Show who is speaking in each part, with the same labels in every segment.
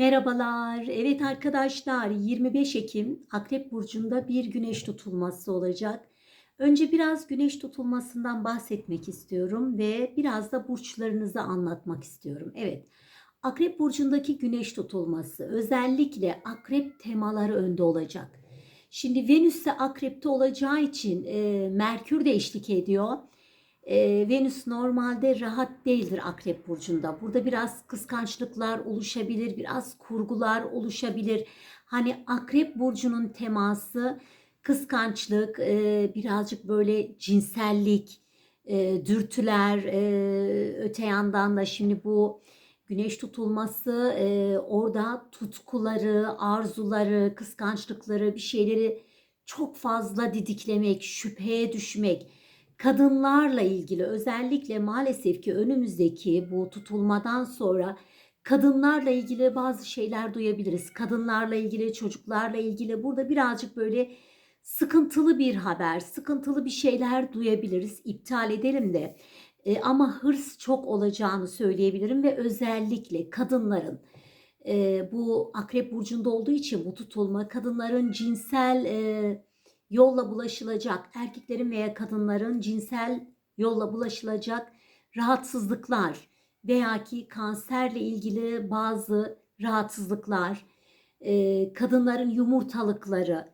Speaker 1: Merhabalar. Evet arkadaşlar 25 Ekim Akrep Burcu'nda bir güneş tutulması olacak. Önce biraz güneş tutulmasından bahsetmek istiyorum ve biraz da burçlarınızı anlatmak istiyorum. Evet Akrep Burcu'ndaki güneş tutulması özellikle akrep temaları önde olacak. Şimdi Venüs ise akrepte olacağı için e, Merkür de eşlik ediyor. E, Venüs normalde rahat değildir Akrep Burcu'nda. Burada biraz kıskançlıklar oluşabilir, biraz kurgular oluşabilir. Hani Akrep Burcu'nun teması kıskançlık, e, birazcık böyle cinsellik, e, dürtüler, e, öte yandan da şimdi bu güneş tutulması orada tutkuları, arzuları, kıskançlıkları, bir şeyleri çok fazla didiklemek, şüpheye düşmek, kadınlarla ilgili özellikle maalesef ki önümüzdeki bu tutulmadan sonra kadınlarla ilgili bazı şeyler duyabiliriz. Kadınlarla ilgili, çocuklarla ilgili burada birazcık böyle sıkıntılı bir haber, sıkıntılı bir şeyler duyabiliriz. İptal edelim de. E, ama hırs çok olacağını söyleyebilirim ve özellikle kadınların e, bu akrep burcunda olduğu için bu tutulma kadınların cinsel e, yolla bulaşılacak, erkeklerin veya kadınların cinsel yolla bulaşılacak rahatsızlıklar veya ki kanserle ilgili bazı rahatsızlıklar, e, kadınların yumurtalıkları,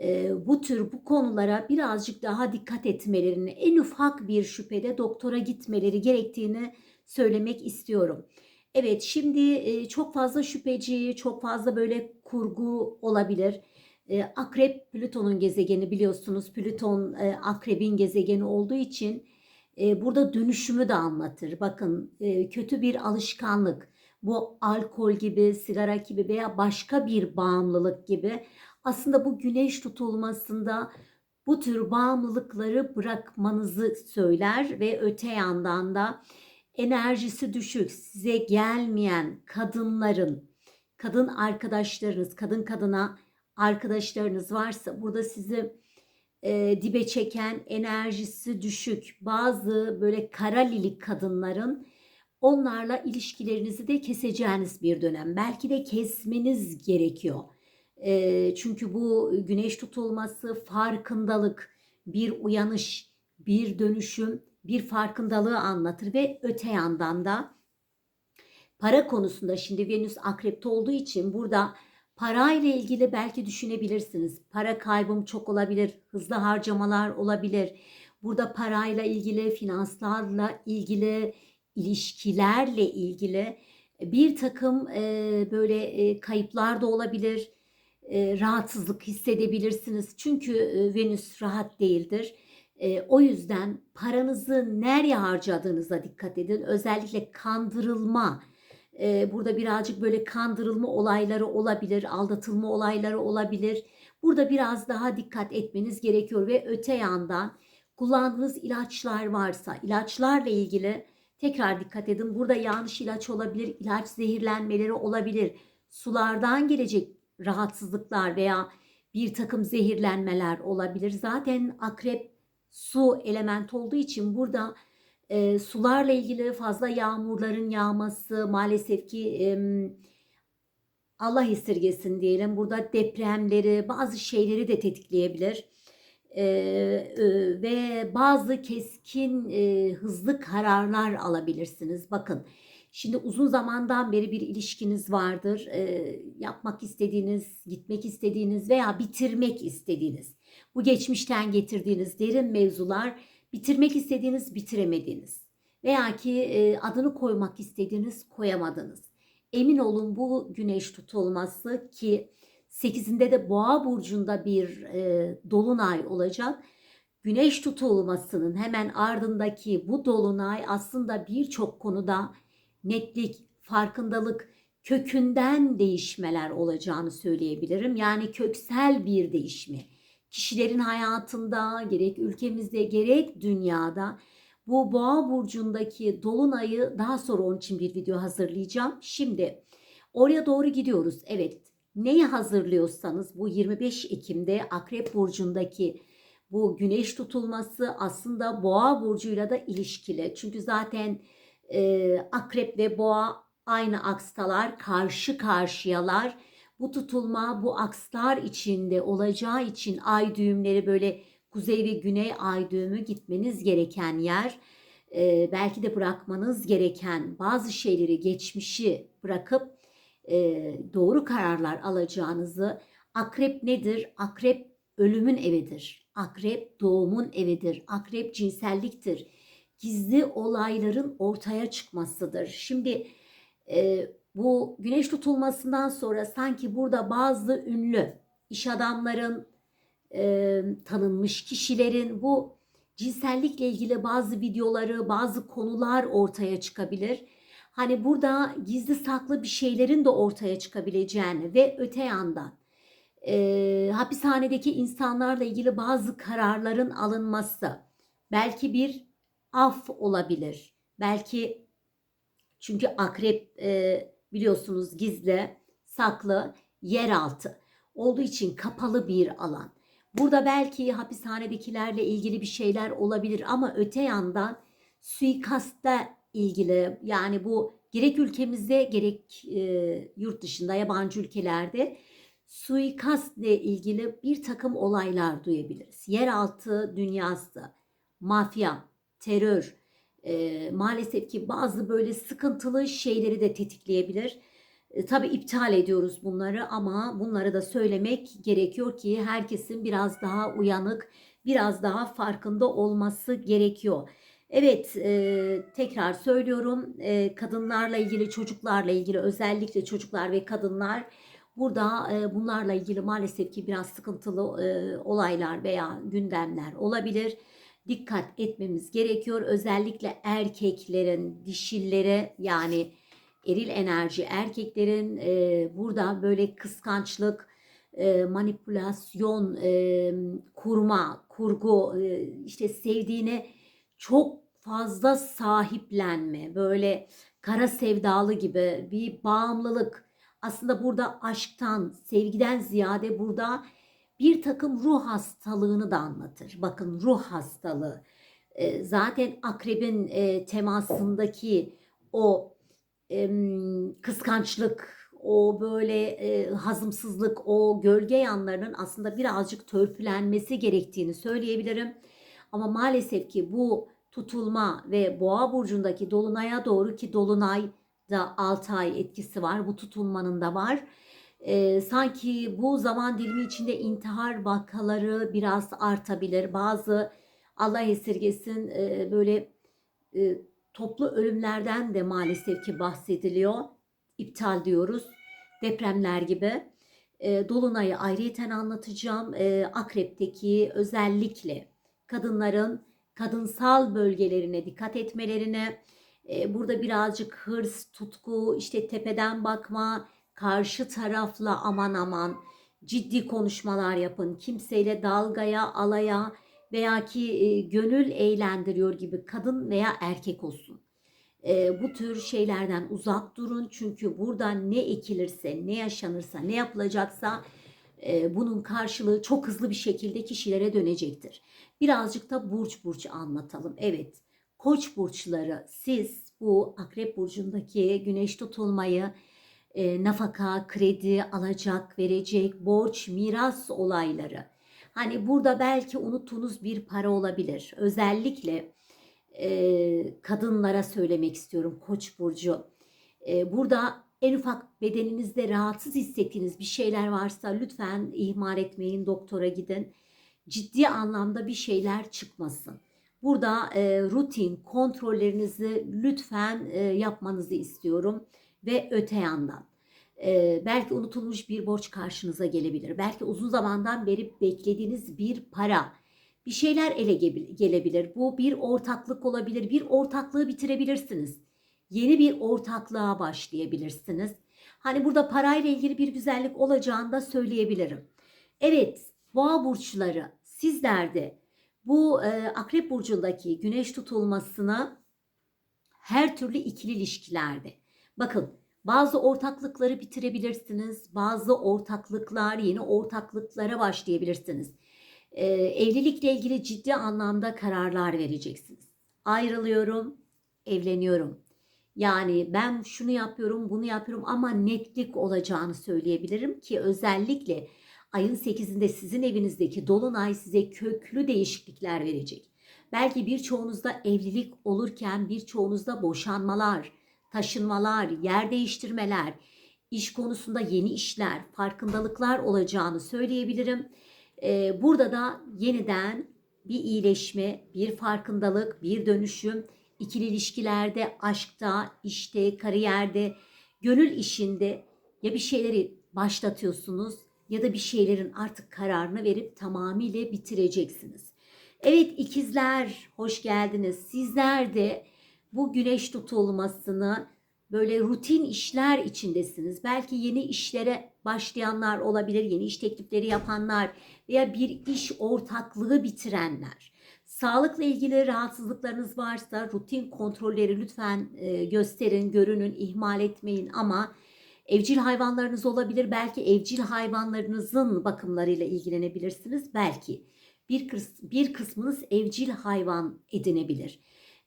Speaker 1: e, bu tür bu konulara birazcık daha dikkat etmelerini, en ufak bir şüphede doktora gitmeleri gerektiğini söylemek istiyorum. Evet şimdi e, çok fazla şüpheci, çok fazla böyle kurgu olabilir. E, Akrep Plüton'un gezegeni biliyorsunuz. Plüton e, Akrep'in gezegeni olduğu için e, burada dönüşümü de anlatır. Bakın e, kötü bir alışkanlık, bu alkol gibi, sigara gibi veya başka bir bağımlılık gibi aslında bu güneş tutulmasında bu tür bağımlılıkları bırakmanızı söyler ve öte yandan da enerjisi düşük, size gelmeyen kadınların, kadın arkadaşlarınız, kadın kadına arkadaşlarınız varsa burada sizi e, dibe çeken enerjisi düşük bazı böyle kara lilik kadınların onlarla ilişkilerinizi de keseceğiniz bir dönem. Belki de kesmeniz gerekiyor. E, çünkü bu güneş tutulması farkındalık, bir uyanış, bir dönüşüm, bir farkındalığı anlatır ve öte yandan da para konusunda şimdi Venüs akrepte olduğu için burada parayla ilgili belki düşünebilirsiniz. Para kaybım çok olabilir, hızlı harcamalar olabilir. Burada parayla ilgili, finanslarla ilgili, ilişkilerle ilgili bir takım e, böyle e, kayıplar da olabilir e, rahatsızlık hissedebilirsiniz. Çünkü e, Venüs rahat değildir. E, o yüzden paranızı nereye harcadığınıza dikkat edin. Özellikle kandırılma, burada birazcık böyle kandırılma olayları olabilir, aldatılma olayları olabilir. Burada biraz daha dikkat etmeniz gerekiyor ve öte yandan kullandığınız ilaçlar varsa ilaçlarla ilgili tekrar dikkat edin. Burada yanlış ilaç olabilir, ilaç zehirlenmeleri olabilir. Sulardan gelecek rahatsızlıklar veya bir takım zehirlenmeler olabilir. Zaten akrep su element olduğu için burada e, sularla ilgili fazla yağmurların yağması maalesef ki e, Allah esirgesin diyelim. Burada depremleri bazı şeyleri de tetikleyebilir. E, e, ve bazı keskin e, hızlı kararlar alabilirsiniz. Bakın Şimdi uzun zamandan beri bir ilişkiniz vardır. E, yapmak istediğiniz, gitmek istediğiniz veya bitirmek istediğiniz. Bu geçmişten getirdiğiniz derin mevzular bitirmek istediğiniz, bitiremediğiniz. Veya ki e, adını koymak istediğiniz, koyamadınız. Emin olun bu güneş tutulması ki 8'inde de boğa burcunda bir e, dolunay olacak. Güneş tutulmasının hemen ardındaki bu dolunay aslında birçok konuda netlik, farkındalık, kökünden değişmeler olacağını söyleyebilirim. Yani köksel bir değişme. Kişilerin hayatında gerek ülkemizde gerek dünyada bu boğa burcundaki dolunayı daha sonra onun için bir video hazırlayacağım. Şimdi oraya doğru gidiyoruz. Evet neyi hazırlıyorsanız bu 25 Ekim'de Akrep burcundaki bu güneş tutulması aslında boğa burcuyla da ilişkili. Çünkü zaten e, akrep ve boğa aynı akstalar, karşı karşıyalar. Bu tutulma bu akslar içinde olacağı için ay düğümleri böyle kuzey ve güney ay düğümü gitmeniz gereken yer. Ee, belki de bırakmanız gereken bazı şeyleri, geçmişi bırakıp e, doğru kararlar alacağınızı. Akrep nedir? Akrep ölümün evidir. Akrep doğumun evidir. Akrep cinselliktir. Gizli olayların ortaya çıkmasıdır. Şimdi e, bu güneş tutulmasından sonra sanki burada bazı ünlü iş adamların, e, tanınmış kişilerin bu cinsellikle ilgili bazı videoları, bazı konular ortaya çıkabilir. Hani burada gizli saklı bir şeylerin de ortaya çıkabileceğini ve öte yandan e, hapishanedeki insanlarla ilgili bazı kararların alınması, belki bir af olabilir, belki çünkü akrep e, biliyorsunuz gizli, saklı, yeraltı olduğu için kapalı bir alan. Burada belki hapishanedekilerle ilgili bir şeyler olabilir ama öte yandan suikastta ilgili yani bu gerek ülkemizde gerek e, yurt dışında yabancı ülkelerde suikastla ilgili bir takım olaylar duyabiliriz. Yeraltı dünyası, mafya, terör, e, maalesef ki bazı böyle sıkıntılı şeyleri de tetikleyebilir. E, tabii iptal ediyoruz bunları ama bunları da söylemek gerekiyor ki herkesin biraz daha uyanık, biraz daha farkında olması gerekiyor. Evet, e, tekrar söylüyorum. E, kadınlarla ilgili, çocuklarla ilgili, özellikle çocuklar ve kadınlar burada e, bunlarla ilgili maalesef ki biraz sıkıntılı e, olaylar veya gündemler olabilir. Dikkat etmemiz gerekiyor. Özellikle erkeklerin, dişillere yani eril enerji erkeklerin e, burada böyle kıskançlık, e, manipülasyon, e, kurma, kurgu, e, işte sevdiğine çok fazla sahiplenme, böyle kara sevdalı gibi bir bağımlılık. Aslında burada aşktan, sevgiden ziyade burada bir takım ruh hastalığını da anlatır. Bakın ruh hastalığı. E, zaten akrebin e, temasındaki o kıskançlık, o böyle e, hazımsızlık, o gölge yanlarının aslında birazcık törpülenmesi gerektiğini söyleyebilirim. Ama maalesef ki bu tutulma ve boğa burcundaki dolunaya doğru ki dolunay da 6 ay etkisi var. Bu tutulmanın da var. E, sanki bu zaman dilimi içinde intihar vakaları biraz artabilir. Bazı Allah esirgesin e, böyle e, toplu ölümlerden de maalesef ki bahsediliyor. İptal diyoruz. Depremler gibi. E, Dolunay'ı ayrıyeten anlatacağım. E, Akrep'teki özellikle kadınların kadınsal bölgelerine dikkat etmelerine, e, burada birazcık hırs, tutku, işte tepeden bakma, karşı tarafla aman aman ciddi konuşmalar yapın. Kimseyle dalgaya, alaya veya ki e, gönül eğlendiriyor gibi kadın veya erkek olsun. E, bu tür şeylerden uzak durun. Çünkü burada ne ekilirse, ne yaşanırsa, ne yapılacaksa e, bunun karşılığı çok hızlı bir şekilde kişilere dönecektir. Birazcık da burç burç anlatalım. Evet, koç burçları siz bu akrep burcundaki güneş tutulmayı e, nafaka, kredi, alacak, verecek, borç, miras olayları. Hani burada belki unuttuğunuz bir para olabilir. Özellikle e, kadınlara söylemek istiyorum Koç burcu. E, burada en ufak bedeninizde rahatsız hissettiğiniz bir şeyler varsa lütfen ihmal etmeyin, doktora gidin. Ciddi anlamda bir şeyler çıkmasın. Burada e, rutin kontrollerinizi lütfen e, yapmanızı istiyorum ve öte yandan e, belki unutulmuş bir borç karşınıza gelebilir. Belki uzun zamandan beri beklediğiniz bir para, bir şeyler ele gelebilir. Bu bir ortaklık olabilir. Bir ortaklığı bitirebilirsiniz. Yeni bir ortaklığa başlayabilirsiniz. Hani burada parayla ilgili bir güzellik olacağını da söyleyebilirim. Evet, boğa burçları sizler de bu e, akrep burcundaki güneş tutulmasına her türlü ikili ilişkilerde bakın bazı ortaklıkları bitirebilirsiniz. Bazı ortaklıklar, yeni ortaklıklara başlayabilirsiniz. Ee, evlilikle ilgili ciddi anlamda kararlar vereceksiniz. Ayrılıyorum, evleniyorum. Yani ben şunu yapıyorum, bunu yapıyorum ama netlik olacağını söyleyebilirim ki özellikle ayın 8'inde sizin evinizdeki dolunay size köklü değişiklikler verecek. Belki birçoğunuzda evlilik olurken birçoğunuzda boşanmalar, taşınmalar, yer değiştirmeler, iş konusunda yeni işler, farkındalıklar olacağını söyleyebilirim. Ee, burada da yeniden bir iyileşme, bir farkındalık, bir dönüşüm, ikili ilişkilerde, aşkta, işte, kariyerde, gönül işinde ya bir şeyleri başlatıyorsunuz ya da bir şeylerin artık kararını verip tamamıyla bitireceksiniz. Evet ikizler hoş geldiniz. Sizler de bu güneş tutulmasını böyle rutin işler içindesiniz. Belki yeni işlere başlayanlar olabilir, yeni iş teklifleri yapanlar veya bir iş ortaklığı bitirenler. Sağlıkla ilgili rahatsızlıklarınız varsa rutin kontrolleri lütfen e, gösterin, görünün, ihmal etmeyin ama evcil hayvanlarınız olabilir. Belki evcil hayvanlarınızın bakımlarıyla ilgilenebilirsiniz. Belki bir, kıs bir kısmınız evcil hayvan edinebilir.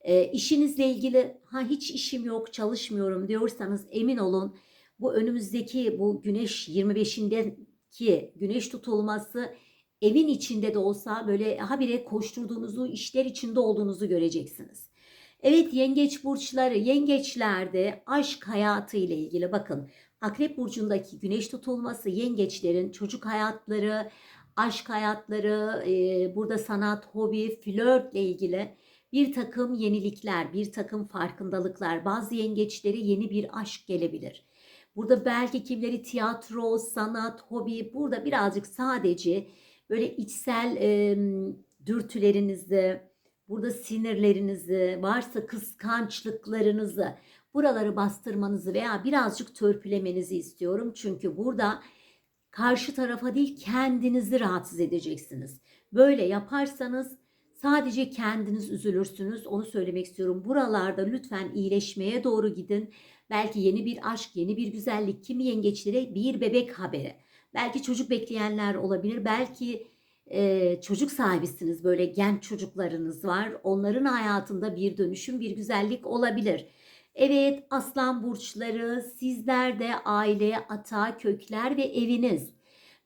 Speaker 1: E, işinizle ilgili ha hiç işim yok, çalışmıyorum diyorsanız emin olun bu önümüzdeki bu güneş 25'indeki güneş tutulması evin içinde de olsa böyle habire koşturduğunuzu, işler içinde olduğunuzu göreceksiniz. Evet yengeç burçları, yengeçlerde aşk hayatı ile ilgili bakın. Akrep burcundaki güneş tutulması yengeçlerin çocuk hayatları, aşk hayatları, e, burada sanat, hobi, flörtle ilgili bir takım yenilikler, bir takım farkındalıklar, bazı yengeçleri yeni bir aşk gelebilir. Burada belki kimleri tiyatro, sanat, hobi, burada birazcık sadece böyle içsel e, dürtülerinizi, burada sinirlerinizi, varsa kıskançlıklarınızı, buraları bastırmanızı veya birazcık törpülemenizi istiyorum. Çünkü burada karşı tarafa değil kendinizi rahatsız edeceksiniz. Böyle yaparsanız sadece kendiniz üzülürsünüz. Onu söylemek istiyorum. Buralarda lütfen iyileşmeye doğru gidin. Belki yeni bir aşk, yeni bir güzellik, kimi yengeçlere bir bebek haberi. Belki çocuk bekleyenler olabilir. Belki e, çocuk sahibisiniz. Böyle genç çocuklarınız var. Onların hayatında bir dönüşüm, bir güzellik olabilir. Evet aslan burçları sizler de aile, ata, kökler ve eviniz.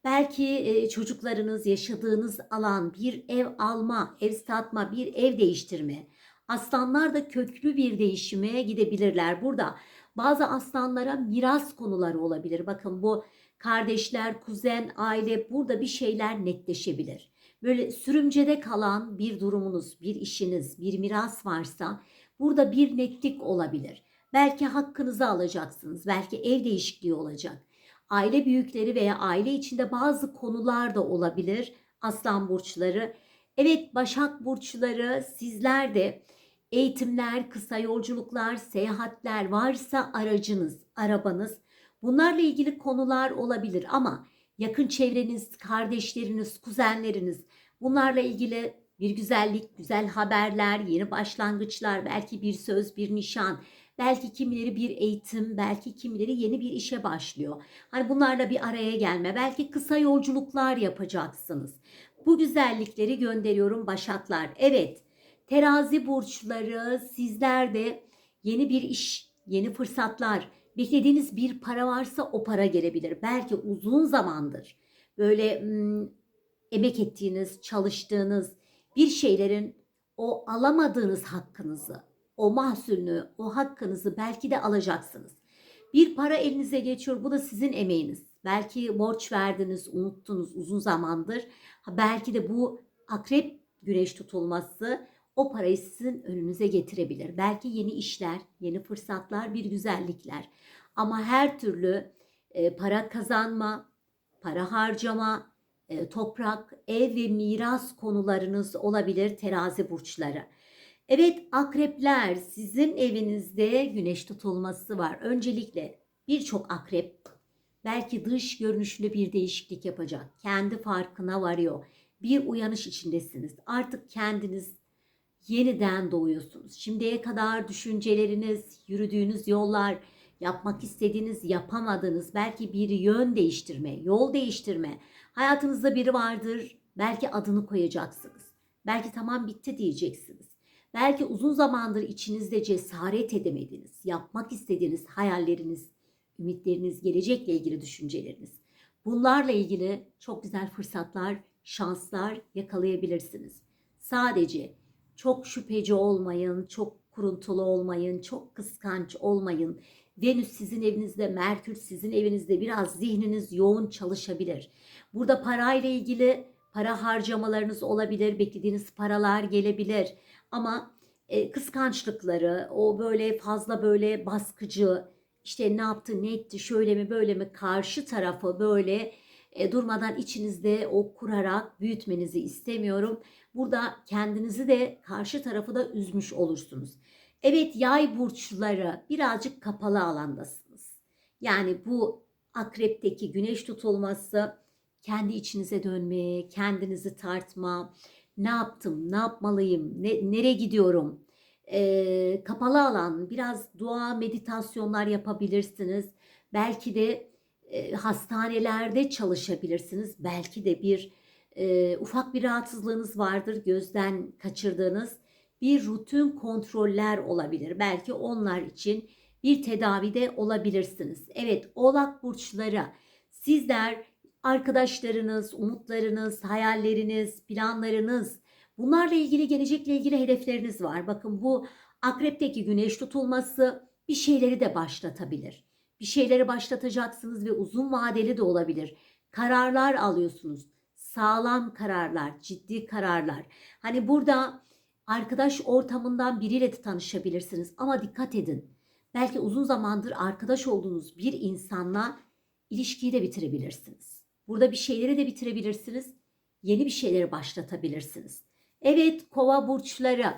Speaker 1: Belki çocuklarınız yaşadığınız alan bir ev alma, ev satma, bir ev değiştirme. Aslanlar da köklü bir değişime gidebilirler. Burada bazı aslanlara miras konuları olabilir. Bakın bu kardeşler, kuzen, aile burada bir şeyler netleşebilir. Böyle sürümcede kalan bir durumunuz, bir işiniz, bir miras varsa burada bir netlik olabilir. Belki hakkınızı alacaksınız, belki ev değişikliği olacak. Aile büyükleri veya aile içinde bazı konular da olabilir aslan burçları. Evet Başak burçları sizler de eğitimler, kısa yolculuklar, seyahatler varsa aracınız, arabanız bunlarla ilgili konular olabilir ama yakın çevreniz, kardeşleriniz, kuzenleriniz bunlarla ilgili bir güzellik, güzel haberler, yeni başlangıçlar, belki bir söz, bir nişan, belki kimileri bir eğitim, belki kimileri yeni bir işe başlıyor. Hani bunlarla bir araya gelme, belki kısa yolculuklar yapacaksınız. Bu güzellikleri gönderiyorum Başaklar. Evet, Terazi burçları sizler de yeni bir iş, yeni fırsatlar, beklediğiniz bir para varsa o para gelebilir. Belki uzun zamandır böyle ım, emek ettiğiniz, çalıştığınız bir şeylerin o alamadığınız hakkınızı, o mahsulünü, o hakkınızı belki de alacaksınız. Bir para elinize geçiyor. Bu da sizin emeğiniz. Belki borç verdiniz, unuttunuz uzun zamandır. Belki de bu akrep güneş tutulması o parayı sizin önünüze getirebilir. Belki yeni işler, yeni fırsatlar, bir güzellikler. Ama her türlü e, para kazanma, para harcama, e, toprak, ev ve miras konularınız olabilir terazi burçları. Evet akrepler sizin evinizde güneş tutulması var. Öncelikle birçok akrep belki dış görünüşünde bir değişiklik yapacak. Kendi farkına varıyor. Bir uyanış içindesiniz. Artık kendiniz yeniden doğuyorsunuz. Şimdiye kadar düşünceleriniz, yürüdüğünüz yollar, yapmak istediğiniz, yapamadığınız, belki bir yön değiştirme, yol değiştirme. Hayatınızda biri vardır, belki adını koyacaksınız. Belki tamam bitti diyeceksiniz. Belki uzun zamandır içinizde cesaret edemediniz, yapmak istediğiniz hayalleriniz, ümitleriniz, gelecekle ilgili düşünceleriniz. Bunlarla ilgili çok güzel fırsatlar, şanslar yakalayabilirsiniz. Sadece çok şüpheci olmayın, çok kuruntulu olmayın, çok kıskanç olmayın. Venüs sizin evinizde, Merkür sizin evinizde biraz zihniniz yoğun çalışabilir. Burada parayla ilgili para harcamalarınız olabilir, beklediğiniz paralar gelebilir. Ama e, kıskançlıkları, o böyle fazla böyle baskıcı, işte ne yaptı, ne etti, şöyle mi, böyle mi, karşı tarafı böyle e, durmadan içinizde o kurarak büyütmenizi istemiyorum. Burada kendinizi de karşı tarafı da üzmüş olursunuz. Evet yay burçları birazcık kapalı alandasınız. Yani bu akrepteki güneş tutulması kendi içinize dönmeye, kendinizi tartma, ne yaptım, ne yapmalıyım, ne, nereye gidiyorum, Ee, kapalı alan, biraz dua, meditasyonlar yapabilirsiniz. Belki de e, hastanelerde çalışabilirsiniz. Belki de bir e, ufak bir rahatsızlığınız vardır, gözden kaçırdığınız bir rutin kontroller olabilir. Belki onlar için bir tedavide olabilirsiniz. Evet, Oğlak burçları sizler arkadaşlarınız, umutlarınız, hayalleriniz, planlarınız bunlarla ilgili gelecekle ilgili hedefleriniz var. Bakın bu akrepteki güneş tutulması bir şeyleri de başlatabilir. Bir şeyleri başlatacaksınız ve uzun vadeli de olabilir. Kararlar alıyorsunuz. Sağlam kararlar, ciddi kararlar. Hani burada arkadaş ortamından biriyle de tanışabilirsiniz ama dikkat edin. Belki uzun zamandır arkadaş olduğunuz bir insanla ilişkiyi de bitirebilirsiniz. Burada bir şeyleri de bitirebilirsiniz. Yeni bir şeyleri başlatabilirsiniz. Evet kova burçları.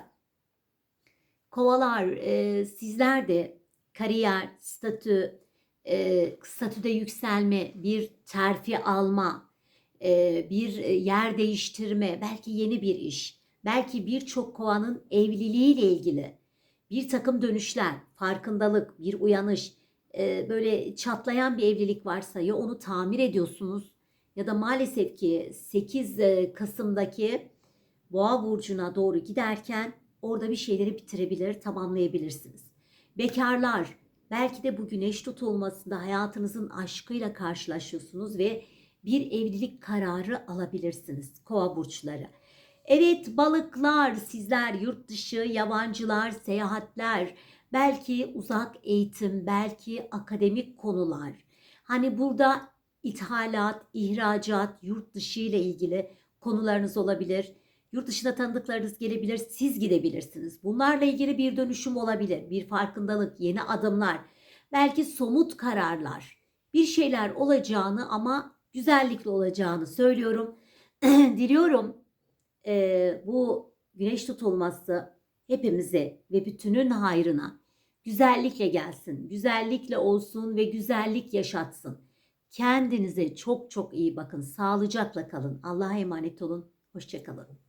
Speaker 1: Kovalar e, sizler de kariyer, statü, e, statüde yükselme, bir terfi alma, e, bir yer değiştirme, belki yeni bir iş, belki birçok kovanın evliliğiyle ilgili bir takım dönüşler, farkındalık, bir uyanış, e, böyle çatlayan bir evlilik varsa ya onu tamir ediyorsunuz ya da maalesef ki 8 e, Kasım'daki Boğa burcuna doğru giderken orada bir şeyleri bitirebilir, tamamlayabilirsiniz. Bekarlar belki de bu güneş tutulmasında hayatınızın aşkıyla karşılaşıyorsunuz ve bir evlilik kararı alabilirsiniz. Kova burçları. Evet balıklar sizler yurt dışı, yabancılar, seyahatler, belki uzak eğitim, belki akademik konular. Hani burada ithalat, ihracat, yurt dışı ile ilgili konularınız olabilir. Yurt dışında tanıdıklarınız gelebilir, siz gidebilirsiniz. Bunlarla ilgili bir dönüşüm olabilir, bir farkındalık, yeni adımlar, belki somut kararlar. Bir şeyler olacağını ama güzellikle olacağını söylüyorum. Diliyorum e, bu güneş tutulması hepimize ve bütünün hayrına güzellikle gelsin, güzellikle olsun ve güzellik yaşatsın. Kendinize çok çok iyi bakın, sağlıcakla kalın. Allah'a emanet olun, hoşçakalın.